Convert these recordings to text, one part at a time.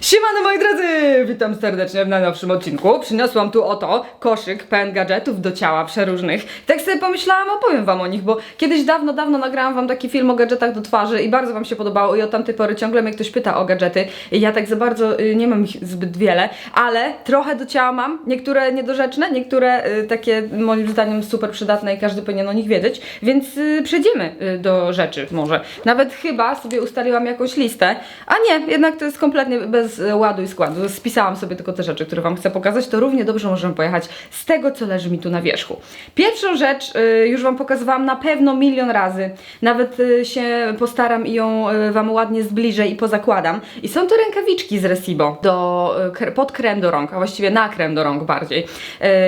Siemano moi drodzy! Witam serdecznie w najnowszym odcinku. Przyniosłam tu oto koszyk pełen gadżetów do ciała przeróżnych. Tak sobie pomyślałam, opowiem wam o nich, bo kiedyś dawno, dawno nagrałam wam taki film o gadżetach do twarzy i bardzo wam się podobało i od tamtej pory ciągle mnie ktoś pyta o gadżety. I ja tak za bardzo y, nie mam ich zbyt wiele, ale trochę do ciała mam. Niektóre niedorzeczne, niektóre y, takie moim zdaniem super przydatne i każdy powinien o nich wiedzieć, więc y, przejdziemy y, do rzeczy może. Nawet chyba sobie ustaliłam jakąś listę, a nie, jednak to jest kompletnie bez e, ładu i składu. Spisałam sobie tylko te rzeczy, które Wam chcę pokazać, to równie dobrze możemy pojechać z tego, co leży mi tu na wierzchu. Pierwszą rzecz y, już Wam pokazywałam na pewno milion razy. Nawet y, się postaram i ją Wam ładnie zbliżę i pozakładam. I są to rękawiczki z Resibo do, pod krem do rąk, a właściwie na krem do rąk bardziej.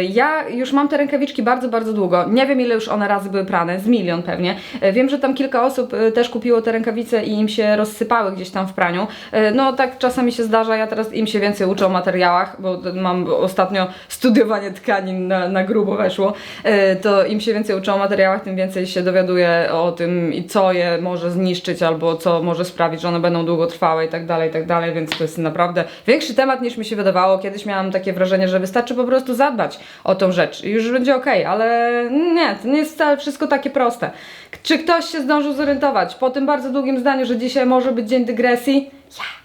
Ja już mam te rękawiczki bardzo, bardzo długo. Nie wiem, ile już one razy były prane, z milion pewnie. Wiem, że tam kilka osób też kupiło te rękawice i im się rozsypały gdzieś tam w praniu. No tak czasami się zdarza, ja teraz im się więcej uczę o materiałach, bo mam ostatnio studiowanie tkanin na, na grubo weszło, y, to im się więcej uczę o materiałach, tym więcej się dowiaduję o tym i co je może zniszczyć albo co może sprawić, że one będą długotrwałe i tak dalej, i tak dalej, więc to jest naprawdę większy temat niż mi się wydawało. Kiedyś miałam takie wrażenie, że wystarczy po prostu zadbać o tą rzecz i już będzie okej, ale nie, to nie jest wszystko takie proste. Czy ktoś się zdążył zorientować po tym bardzo długim zdaniu, że dzisiaj może być dzień dygresji? Ja.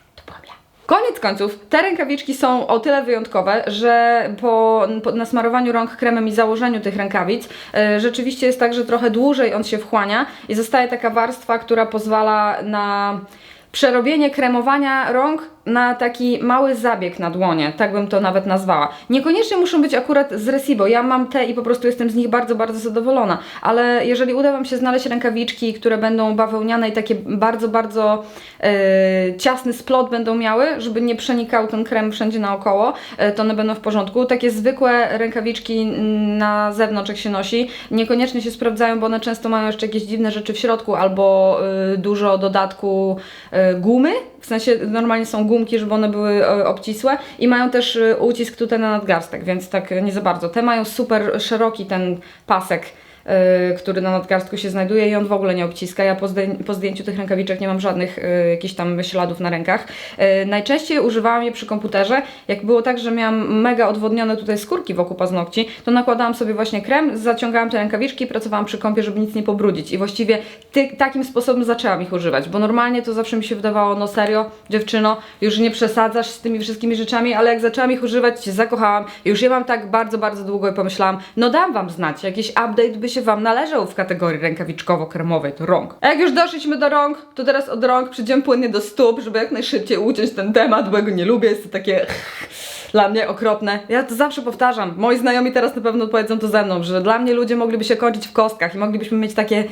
Koniec końców, te rękawiczki są o tyle wyjątkowe, że po, po nasmarowaniu rąk kremem i założeniu tych rękawic e, rzeczywiście jest tak, że trochę dłużej on się wchłania i zostaje taka warstwa, która pozwala na przerobienie kremowania rąk na taki mały zabieg na dłonie, tak bym to nawet nazwała. Niekoniecznie muszą być akurat z Resibo, ja mam te i po prostu jestem z nich bardzo, bardzo zadowolona, ale jeżeli uda Wam się znaleźć rękawiczki, które będą bawełniane i takie bardzo, bardzo e, ciasny splot będą miały, żeby nie przenikał ten krem wszędzie naokoło, e, to one będą w porządku. Takie zwykłe rękawiczki na zewnątrz jak się nosi, niekoniecznie się sprawdzają, bo one często mają jeszcze jakieś dziwne rzeczy w środku albo e, dużo dodatku e, gumy, w sensie normalnie są gumki, żeby one były e, obcisłe i mają też e, ucisk tutaj na nadgarstek, więc tak nie za bardzo. Te mają super szeroki ten pasek, który na nadgarstku się znajduje i on w ogóle nie obciska. Ja po, po zdjęciu tych rękawiczek nie mam żadnych e, jakichś tam śladów na rękach. E, najczęściej używałam je przy komputerze. Jak było tak, że miałam mega odwodnione tutaj skórki wokół paznokci, to nakładałam sobie właśnie krem, zaciągałam te rękawiczki i pracowałam przy kąpie, żeby nic nie pobrudzić. I właściwie ty, takim sposobem zaczęłam ich używać, bo normalnie to zawsze mi się wydawało, no serio, dziewczyno, już nie przesadzasz z tymi wszystkimi rzeczami, ale jak zaczęłam ich używać, się zakochałam. Już je mam tak bardzo, bardzo długo i pomyślałam, no dam wam znać, jakiś update by się wam należał w kategorii rękawiczkowo-kremowej do rąk. A jak już doszliśmy do rąk, to teraz od rąk przejdziemy płynnie do stóp, żeby jak najszybciej uciąć ten temat, bo ja go nie lubię, jest to takie dla mnie okropne. Ja to zawsze powtarzam. Moi znajomi teraz na pewno powiedzą to ze mną, że dla mnie ludzie mogliby się kończyć w kostkach i moglibyśmy mieć takie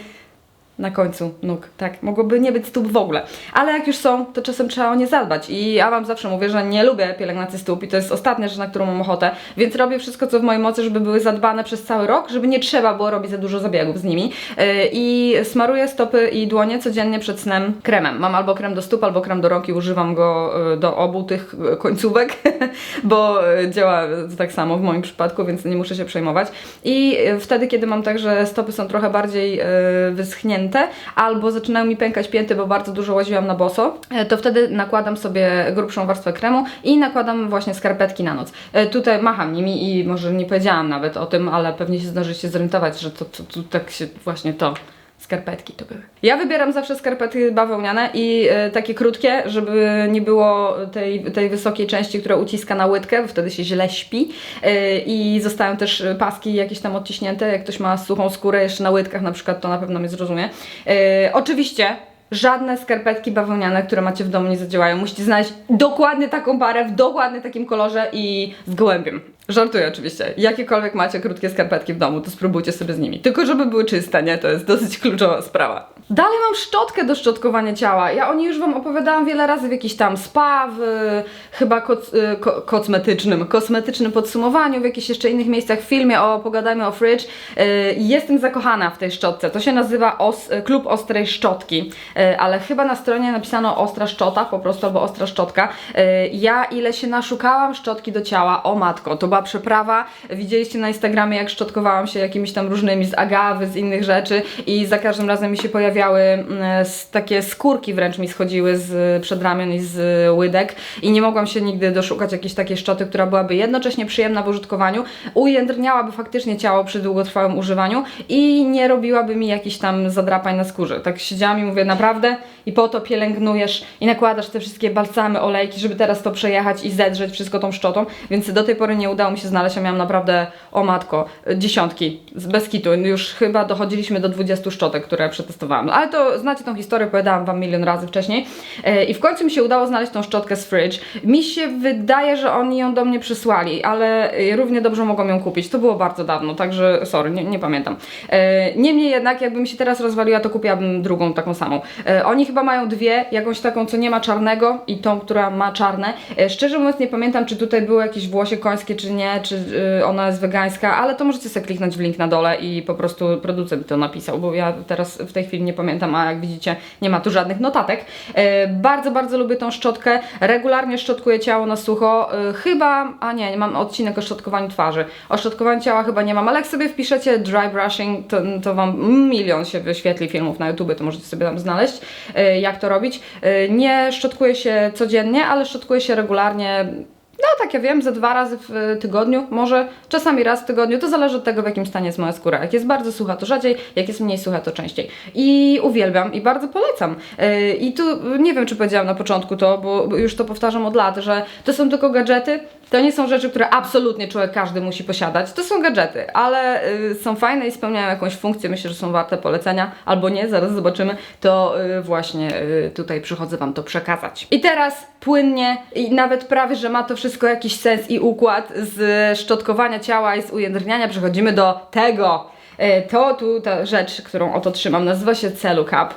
na końcu nóg, tak. Mogłoby nie być stóp w ogóle. Ale jak już są, to czasem trzeba o nie zadbać. I ja Wam zawsze mówię, że nie lubię pielęgnacji stóp i to jest ostatnia rzecz, na którą mam ochotę, więc robię wszystko, co w mojej mocy, żeby były zadbane przez cały rok, żeby nie trzeba było robić za dużo zabiegów z nimi. Yy, I smaruję stopy i dłonie codziennie przed snem kremem. Mam albo krem do stóp, albo krem do rąk i używam go yy, do obu tych yy, końcówek, bo działa tak samo w moim przypadku, więc nie muszę się przejmować. I wtedy, kiedy mam tak, że stopy są trochę bardziej yy, albo zaczynają mi pękać pięty, bo bardzo dużo łaziłam na boso, e, to wtedy nakładam sobie grubszą warstwę kremu i nakładam właśnie skarpetki na noc. E, Tutaj macham nimi i może nie powiedziałam nawet o tym, ale pewnie się zdążycie zorientować, że to, to, to tak się właśnie to Skarpetki to były. Ja wybieram zawsze skarpety bawełniane i e, takie krótkie, żeby nie było tej, tej wysokiej części, która uciska na łydkę, bo wtedy się źle śpi. E, I zostają też e, paski jakieś tam odciśnięte. Jak ktoś ma suchą skórę jeszcze na łydkach na przykład, to na pewno mnie zrozumie. E, oczywiście Żadne skarpetki bawełniane, które macie w domu nie zadziałają. Musicie znaleźć dokładnie taką parę, w dokładnie takim kolorze i z gołębiem. Żartuję oczywiście. Jakiekolwiek macie krótkie skarpetki w domu, to spróbujcie sobie z nimi. Tylko żeby były czyste, nie? To jest dosyć kluczowa sprawa. Dalej mam szczotkę do szczotkowania ciała. Ja o niej już Wam opowiadałam wiele razy w jakiś tam spa, w chyba koc, y, ko, kosmetycznym, kosmetycznym podsumowaniu, w jakichś jeszcze innych miejscach w filmie o Pogadajmy o Fridge. Y, Jestem zakochana w tej szczotce. To się nazywa os, Klub Ostrej Szczotki, Y, ale chyba na stronie napisano ostra szczota, po prostu albo ostra szczotka. Y, Ja ile się naszukałam szczotki do ciała, o matko, to była przeprawa. Widzieliście na Instagramie, jak szczotkowałam się jakimiś tam różnymi z agawy, z innych rzeczy i za każdym razem mi się pojawiało pojawiały mm, takie skórki wręcz mi schodziły z przedramion i z łydek i nie mogłam się nigdy doszukać jakiejś takiej szczoty, która byłaby jednocześnie przyjemna w użytkowaniu, ujędrniałaby faktycznie ciało przy długotrwałym używaniu i nie robiłaby mi jakichś tam zadrapań na skórze. Tak siedziałam i mówię, naprawdę? I po to pielęgnujesz i nakładasz te wszystkie balsamy, olejki, żeby teraz to przejechać i zedrzeć wszystko tą szczotą, więc do tej pory nie udało mi się znaleźć, a miałam naprawdę, o matko, dziesiątki, bez kitu. Już chyba dochodziliśmy do 20 szczotek, które przetestowałam. Ale to znacie tą historię, opowiadałam Wam milion razy wcześniej. E, I w końcu mi się udało znaleźć tą szczotkę z Fridge. Mi się wydaje, że oni ją do mnie przysłali, ale e, równie dobrze mogłam ją kupić. To było bardzo dawno, także sorry, nie, nie pamiętam. E, Niemniej jednak, jakby mi się teraz rozwaliła, to kupiłabym drugą taką samą. Oni chyba mają dwie, jakąś taką, co nie ma czarnego i tą, która ma czarne. Szczerze mówiąc, nie pamiętam, czy tutaj były jakieś włosie końskie, czy nie, czy ona jest wegańska, ale to możecie sobie kliknąć w link na dole i po prostu producent to napisał, bo ja teraz w tej chwili nie pamiętam, a jak widzicie, nie ma tu żadnych notatek. E, Bardzo, bardzo lubię tą szczotkę. Regularnie szczotkuję ciało na sucho. E, Chyba, a nie, nie mam odcinek o szczotkowaniu twarzy. O szczotkowaniu ciała chyba nie mam, ale jak sobie wpiszecie dry brushing, to, to Wam milion się wyświetli filmów na YouTube, to możecie sobie tam znaleźć, e, jak to robić. Nie szczotkuję się codziennie, ale szczotkuję się regularnie. No tak, ja wiem, ze dwa razy w y, tygodniu, może czasami raz w tygodniu, to zależy od tego, w jakim stanie jest moja skóra. Jak jest bardzo sucha, to rzadziej, jak jest mniej sucha, to częściej. I uwielbiam i bardzo polecam. Yy, I tu y, nie wiem, czy powiedziałam na początku to, bo już to powtarzam od lat, że to są tylko gadżety, to nie są rzeczy, które absolutnie człowiek każdy musi posiadać. To są gadżety, ale y, są fajne i spełniają jakąś funkcję. Myślę, że są warte polecenia, albo nie, zaraz zobaczymy. To y, właśnie y, tutaj przychodzę Wam to przekazać. I teraz płynnie i nawet prawie, że ma to wszystko jakiś sens i układ z szczotkowania ciała i z ujędrniania przechodzimy do tego. E, To tu ta rzecz, którą oto trzymam, nazywa się Celu Cup.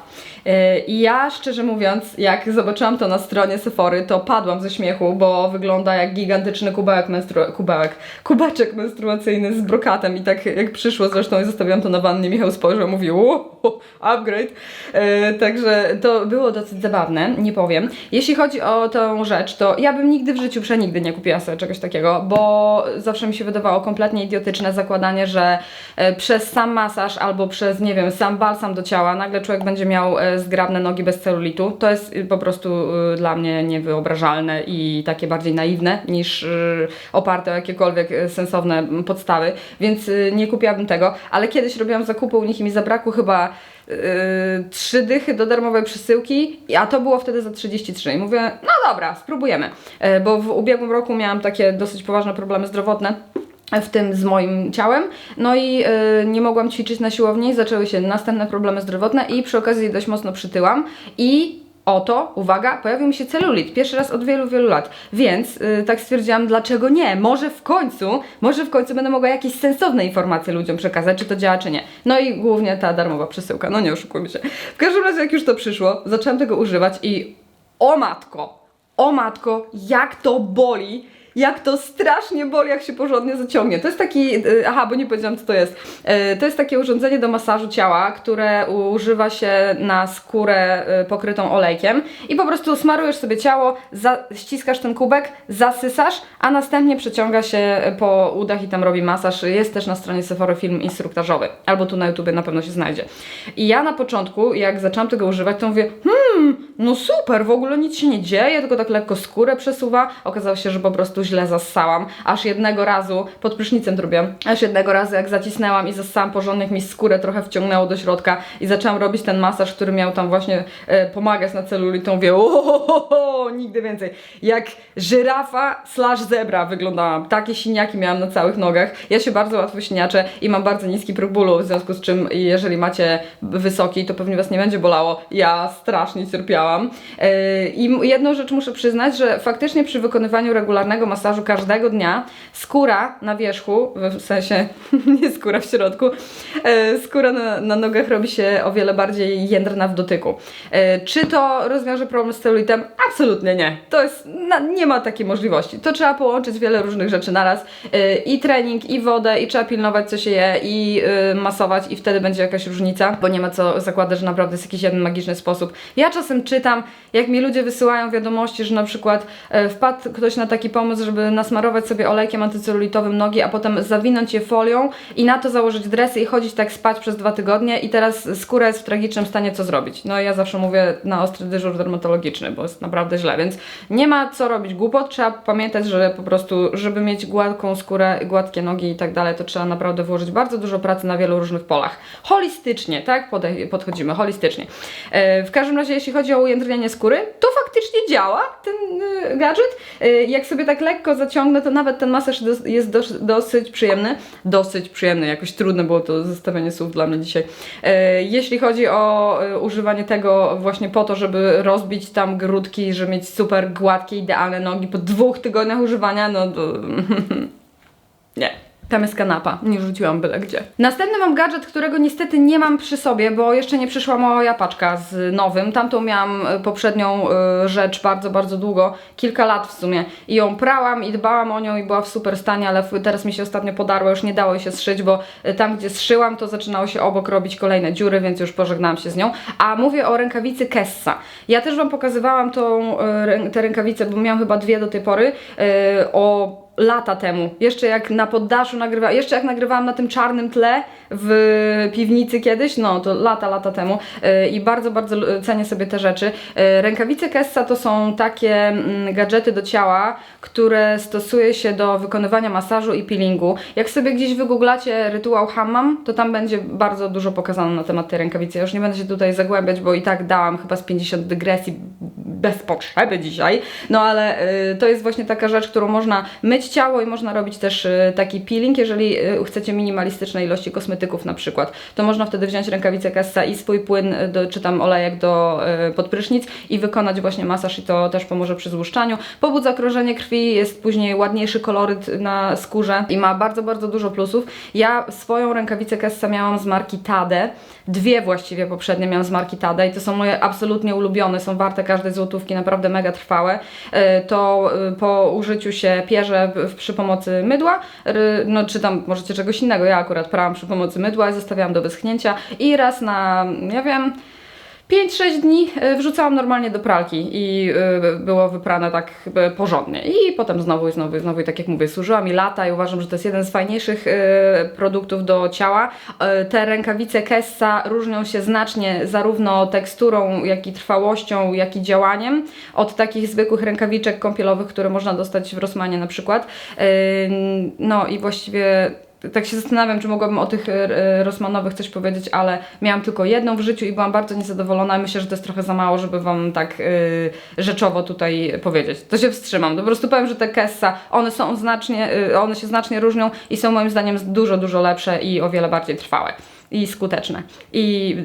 E, I ja szczerze mówiąc, jak zobaczyłam to na stronie Sephory, to padłam ze śmiechu, bo wygląda jak gigantyczny kubełek, menstru- kubełek kubeczek menstruacyjny z brokatem i tak jak przyszło zresztą i zostawiłam to na wannie, Michał spojrzał, mówił "Wow, upgrade. E, Także to było dosyć zabawne, nie powiem. Jeśli chodzi o tą rzecz, to ja bym nigdy w życiu, przenigdy nie kupiła sobie czegoś takiego, bo zawsze mi się wydawało kompletnie idiotyczne zakładanie, że e, sam masaż albo przez, nie wiem, sam balsam do ciała nagle człowiek będzie miał e, zgrabne nogi bez celulitu. To jest y, po prostu y, dla mnie niewyobrażalne i takie bardziej naiwne niż y, oparte o jakiekolwiek sensowne mm, podstawy, więc nie kupiłabym tego, ale kiedyś robiłam zakupy u nich i mi zabrakło chyba trzy dychy do darmowej przesyłki, a to było wtedy za 33. I mówię, no dobra, spróbujemy. Yy, bo w ubiegłym roku miałam takie dosyć poważne problemy zdrowotne. W tym z moim ciałem. No i yy, nie mogłam ćwiczyć na siłowni, zaczęły się następne problemy zdrowotne i przy okazji dość mocno przytyłam. I Oto, uwaga, pojawił mi się celulit. Pierwszy raz od wielu, wielu lat. Więc yy, tak stwierdziłam, dlaczego nie? Może w końcu, może w końcu będę mogła jakieś sensowne informacje ludziom przekazać, czy to działa, czy nie. No i głównie ta darmowa przesyłka, no nie oszukujmy się. W każdym razie, jak już to przyszło, zaczęłam tego używać i o matko, o matko, jak to boli. Jak to strasznie boli, jak się porządnie zaciągnie. To jest taki, y, aha, bo nie powiedziałam co to jest. Y, To jest takie urządzenie do masażu ciała, które używa się na skórę y, pokrytą olejkiem i po prostu smarujesz sobie ciało, ściskasz ten kubek, zasysasz, a następnie przeciąga się po udach i tam robi masaż. Jest też na stronie Sephora film instruktażowy, albo tu na YouTubie na pewno się znajdzie. I ja na początku, jak zaczęłam tego używać, to mówię, hmm, no super, w ogóle nic się nie dzieje, tylko tak lekko skórę przesuwa. Okazało się, że po prostu źle zassałam. Aż jednego razu, pod prysznicem to robiłam, aż jednego razu jak zacisnęłam i zassałam porządnie, jak mi skórę trochę wciągnęło do środka i zaczęłam robić ten masaż, który miał tam właśnie e, pomagać na celulit, to mówię, o, nigdy więcej. Jak żyrafa slash zebra wyglądałam. Takie siniaki miałam na całych nogach. Ja się bardzo łatwo siniaczę i mam bardzo niski próg bólu, w związku z czym jeżeli macie wysoki, to pewnie Was nie będzie bolało. Ja strasznie cierpiałam. Yy, I jedną rzecz muszę przyznać, że faktycznie przy wykonywaniu regularnego masażu każdego dnia skóra na wierzchu, w sensie nie skóra w środku, yy, skóra na, na nogach robi się o wiele bardziej jędrna w dotyku. Yy, Czy to rozwiąże problem z celulitem? Absolutnie nie. To jest, na, nie ma takiej możliwości. To trzeba połączyć wiele różnych rzeczy naraz. Yy, I trening, i wodę, i trzeba pilnować, co się je, i masować, i wtedy będzie jakaś różnica, bo nie ma co zakładać, że naprawdę jest jakiś jeden magiczny sposób. Ja czasem czytam, jak mi ludzie wysyłają wiadomości, że na przykład e, wpadł ktoś na taki pomysł, noc, żeby nasmarować sobie olejkiem antycelulitowym nogi, a potem zawinąć je folią i na to założyć dresy i chodzić tak spać przez dwa tygodnie i teraz skóra jest w tragicznym stanie, co zrobić? No ja zawsze mówię na ostry dyżur dermatologiczny, bo jest naprawdę źle, więc nie ma co robić głupot, trzeba pamiętać, że po prostu, żeby mieć gładką skórę, gładkie nogi i tak dalej, to trzeba naprawdę włożyć bardzo dużo pracy na wielu różnych polach. Holistycznie, tak? Podchodzimy, holistycznie. E, w każdym razie, jeśli chodzi o ujędrnianie skóry, to faktycznie działa ten y, gadżet. Y, jak sobie tak lekko zaciągnę, to nawet ten masaż jest dos- dosyć przyjemny. Dosyć przyjemny, jakoś trudne było to zestawienie słów dla mnie dzisiaj. E, jeśli chodzi o y, używanie tego właśnie po to, żeby rozbić tam grudki, żeby mieć super gładkie, idealne nogi po dwóch tygodniach używania, no to nie. Tam jest kanapa, nie rzuciłam byle gdzie. Następny mam gadżet, którego niestety nie mam przy sobie, bo jeszcze nie przyszła moja paczka z nowym. Tamtą miałam y, poprzednią y, rzecz bardzo, bardzo długo, kilka lat w sumie. I ją prałam i dbałam o nią i była w super stanie, ale teraz mi się ostatnio podarła, już nie dało jej się zszyć, bo y, tam gdzie zszyłam, to zaczynało się obok robić kolejne dziury, więc już pożegnałam się z nią. A mówię o rękawicy Kessa. Ja też Wam pokazywałam tą, te rękawice, bo miałam chyba dwie do tej pory, o lata temu, jeszcze jak na poddaszu nagrywałam, jeszcze jak nagrywałam na tym czarnym tle w piwnicy kiedyś, no to lata, lata temu yy, i bardzo, bardzo cenię sobie te rzeczy. Yy, Rękawice Kessa to są takie mm, gadżety do ciała, które stosuje się do wykonywania masażu i peelingu. Jak sobie gdzieś wygooglacie rytuał hammam, to tam będzie bardzo dużo pokazane na temat tej rękawicy. Ja już nie będę się tutaj zagłębiać, bo i tak dałam chyba z 50 dygresji bez potrzeby dzisiaj, no ale y, to jest właśnie taka rzecz, którą można myć ciało i można robić też y, taki peeling, jeżeli y, chcecie minimalistycznej ilości kosmetyków na przykład, to można wtedy wziąć rękawicę Kessa i swój płyn, y, do, czy tam olejek do y, podprysznic i wykonać właśnie masaż i to też pomoże przy złuszczaniu. Pobudza krążenie krwi, jest później ładniejszy koloryt na skórze i ma bardzo, bardzo dużo plusów. Ja swoją rękawicę Kessa miałam z marki Tade, dwie właściwie poprzednie miałam z marki Tade i to są moje absolutnie ulubione, są warte każdej złotówki, naprawdę mega trwałe. E, To e, po użyciu się pierze przy pomocy mydła, ry- no czy tam możecie czegoś innego, ja akurat prałam przy pomocy mydła i zostawiałam do wyschnięcia i raz na, ja wiem, 5-6 dni e, wrzucałam normalnie do pralki i e, było wyprane tak e, porządnie. I potem znowu i znowu i znowu i tak jak mówię, służyła mi lata i uważam, że to jest jeden z fajniejszych produktów do ciała. Te rękawice Kessa różnią się znacznie zarówno teksturą, jak i trwałością, jak i działaniem od takich zwykłych rękawiczek kąpielowych, które można dostać w Rossmanie na przykład. No i właściwie tak się zastanawiam, czy mogłabym o tych e, Rossmanowych coś powiedzieć, ale miałam tylko jedną w życiu i byłam bardzo niezadowolona. Myślę, że to jest trochę za mało, żeby Wam tak e, rzeczowo tutaj powiedzieć. To się wstrzymam. Po prostu powiem, że te Kessa, one są znacznie, e, one się znacznie różnią i są moim zdaniem dużo, dużo lepsze i o wiele bardziej trwałe. I skuteczne. I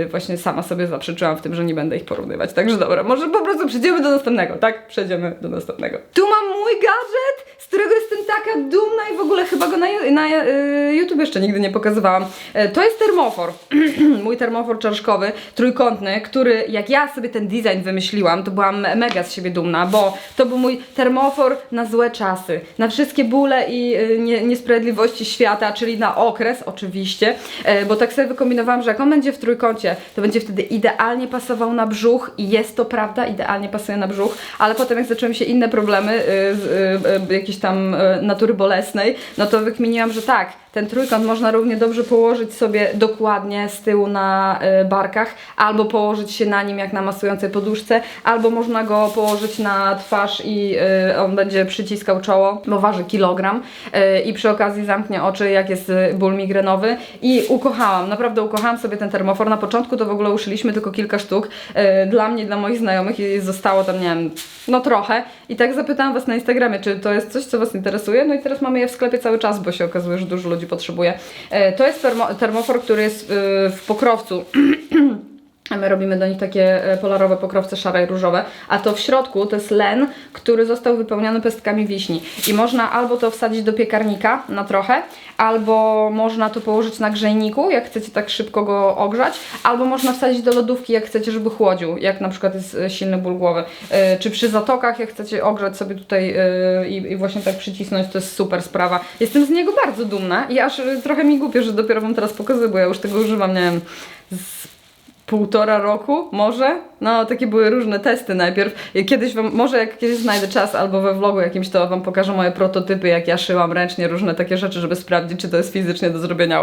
yy, właśnie sama sobie zaprzeczyłam w tym, że nie będę ich porównywać. Także dobra, może po prostu przejdziemy do następnego, tak? Przejdziemy do następnego. Tu mam mój gadżet, z którego jestem taka dumna i w ogóle chyba go na, na yy, YouTube jeszcze nigdy nie pokazywałam. E, to jest termofor. mój termofor czaszkowy, trójkątny, który jak ja sobie ten design wymyśliłam, to byłam me- mega z siebie dumna, bo to był mój termofor na złe czasy, na wszystkie bóle i y, nie, niesprawiedliwości świata, czyli na okres oczywiście, e, bo tak sobie wykombinowałam, że jak on będzie w trójkącie, to będzie wtedy idealnie pasował na brzuch i jest to prawda, idealnie pasuje na brzuch, ale potem jak zaczęły się inne problemy, y, y, y, jakiejś tam y, natury bolesnej, no to wykminiłam, że tak, ten trójkąt można równie dobrze położyć sobie dokładnie z tyłu na y, barkach, albo położyć się na nim jak na masującej poduszce, albo można go położyć na twarz i y, on będzie przyciskał czoło, bo waży kilogram y, i przy okazji zamknie oczy jak jest ból migrenowy i ukochałam, naprawdę ukochałam sobie ten termofor. Na początku to w ogóle uszyliśmy tylko kilka sztuk y, dla mnie, dla moich znajomych i zostało tam, nie wiem, no trochę i tak zapytałam Was na Instagramie, czy to jest coś, co Was interesuje, no i teraz mamy je w sklepie cały czas, bo się okazuje, że dużo ludzi potrzebuje. E, To jest termo, termofor, który jest y, w pokrowcu. My robimy do nich takie e, polarowe pokrowce szare i różowe, a to w środku to jest len, który został wypełniony pestkami wiśni. I można albo to wsadzić do piekarnika na trochę, albo można to położyć na grzejniku, jak chcecie tak szybko go ogrzać, albo można wsadzić do lodówki, jak chcecie, żeby chłodził, jak na przykład jest e, silny ból głowy. E, Czy przy zatokach, jak chcecie ogrzać sobie tutaj i, właśnie tak przycisnąć, to jest super sprawa. Jestem z niego bardzo dumna i aż trochę mi głupio, że dopiero Wam teraz pokazuję, bo ja już tego używam, nie wiem, z półtora roku, może? No, takie były różne testy najpierw. Kiedyś wam, może jak kiedyś znajdę czas albo we vlogu jakimś, to wam pokażę moje prototypy, jak ja szyłam ręcznie różne takie rzeczy, żeby sprawdzić, czy to jest fizycznie do zrobienia.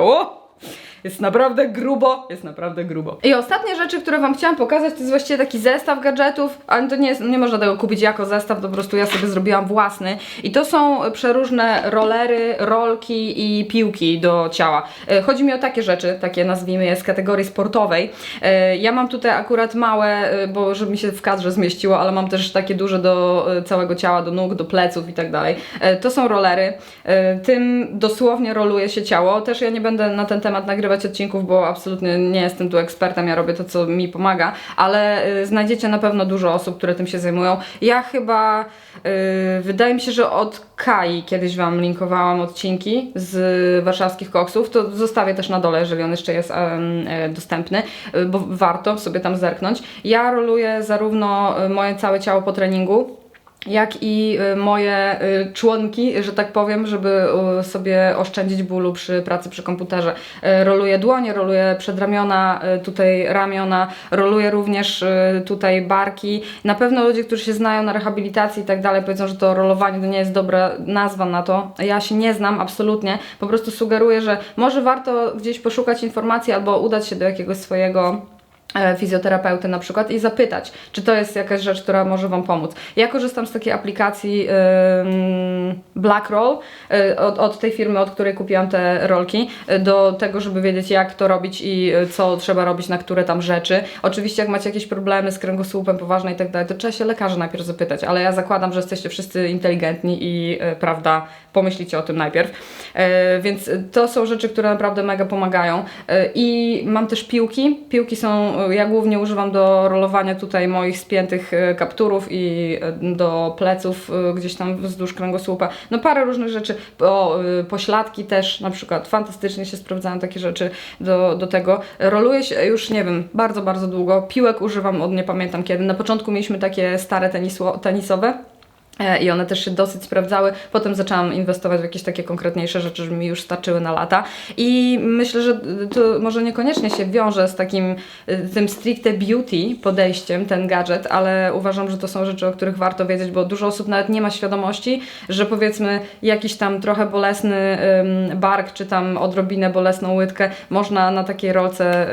Jest naprawdę grubo, jest naprawdę grubo. I ostatnie rzeczy, które Wam chciałam pokazać, to jest właściwie taki zestaw gadżetów, ale to nie, jest, nie można tego kupić jako zestaw, to po prostu ja sobie zrobiłam własny. I to są przeróżne rolery, rolki i piłki do ciała. E, Chodzi mi o takie rzeczy, takie nazwijmy je z kategorii sportowej. E, Ja mam tutaj akurat małe, e, bo żeby mi się w kadrze zmieściło, ale mam też takie duże do całego ciała, do nóg, do pleców i tak dalej. To są rolery. Tym dosłownie roluje się ciało. Też ja nie będę na ten temat nagrywać odcinków, bo absolutnie nie jestem tu ekspertem, ja robię to, co mi pomaga, ale y, znajdziecie na pewno dużo osób, które tym się zajmują. Ja chyba, y, wydaje mi się, że od Kai kiedyś Wam linkowałam odcinki z warszawskich koksów, to zostawię też na dole, jeżeli on jeszcze jest e, dostępny, y, bo warto sobie tam zerknąć. Ja roluję zarówno y, moje całe ciało po treningu, jak i y, moje y, członki, że tak powiem, żeby y, sobie oszczędzić bólu przy pracy przy komputerze. Roluję dłonie, roluję przedramiona, tutaj ramiona, roluję również tutaj barki. Na pewno ludzie, którzy się znają na rehabilitacji i tak dalej, powiedzą, że to rolowanie to nie jest dobra nazwa na to. Ja się nie znam absolutnie, po prostu sugeruję, że może warto gdzieś poszukać informacji albo udać się do jakiegoś swojego fizjoterapeuty na przykład i zapytać, czy to jest jakaś rzecz, która może Wam pomóc. Ja korzystam z takiej aplikacji Blackroll y, od, od tej firmy, od której kupiłam te rolki, y, do tego, żeby wiedzieć jak to robić i co trzeba robić na które tam rzeczy. Oczywiście jak macie jakieś problemy z kręgosłupem poważne i tak dalej, to trzeba się lekarza najpierw zapytać, ale ja zakładam, że jesteście wszyscy inteligentni i prawda, pomyślicie o tym najpierw. E, więc to są rzeczy, które naprawdę mega pomagają. E, I mam też piłki. Piłki są, ja głównie używam do rolowania tutaj moich spiętych e, kapturów i do pleców gdzieś tam wzdłuż kręgosłupa. No parę różnych rzeczy. O, pośladki też na przykład. Fantastycznie się sprawdzają takie rzeczy do, do tego. Roluję się już, nie wiem, bardzo, bardzo długo. Piłek używam od nie pamiętam kiedy. Na początku mieliśmy takie stare tenisowe. E, I one też się dosyć sprawdzały. Potem zaczęłam inwestować w jakieś takie konkretniejsze rzeczy, żeby mi już starczyły na lata. I myślę, że to może niekoniecznie się wiąże z takim y, tym stricte beauty podejściem, ten gadżet, ale uważam, że to są rzeczy, o których warto wiedzieć, bo dużo osób nawet nie ma świadomości, że powiedzmy jakiś tam trochę bolesny bark, czy tam odrobinę bolesną łydkę można na takiej rolce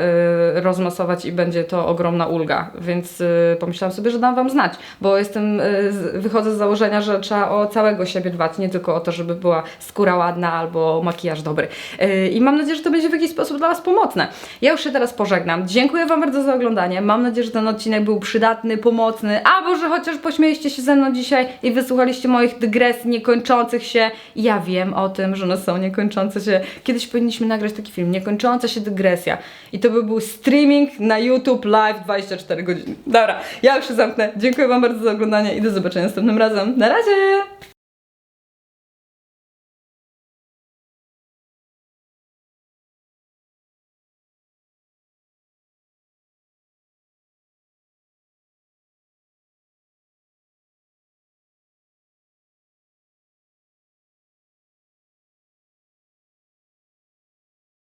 y, rozmasować i będzie to ogromna ulga. Więc y, pomyślałam sobie, że dam Wam znać, bo jestem, y, wychodzę z założenia, że trzeba o całego siebie dbać, nie tylko o to, żeby była skóra ładna albo makijaż dobry. Y, I mam nadzieję, że to będzie w jakiś sposób dla Was pomocne. Ja już się teraz pożegnam. Dziękuję Wam bardzo za oglądanie. Mam nadzieję, że ten odcinek był przydatny, pomocny, albo że chociaż pośmieliście się ze mną dzisiaj i wysłuchaliście moich dygresji niekończących się. Ja wiem o tym, że one są niekończące się. Kiedyś powinniśmy nagrać taki film, niekończąca się dygresja. I to by był streaming na YouTube live 24 godziny. Dobra, ja już się zamknę. Dziękuję Wam bardzo za oglądanie i do zobaczenia następnym Na razie!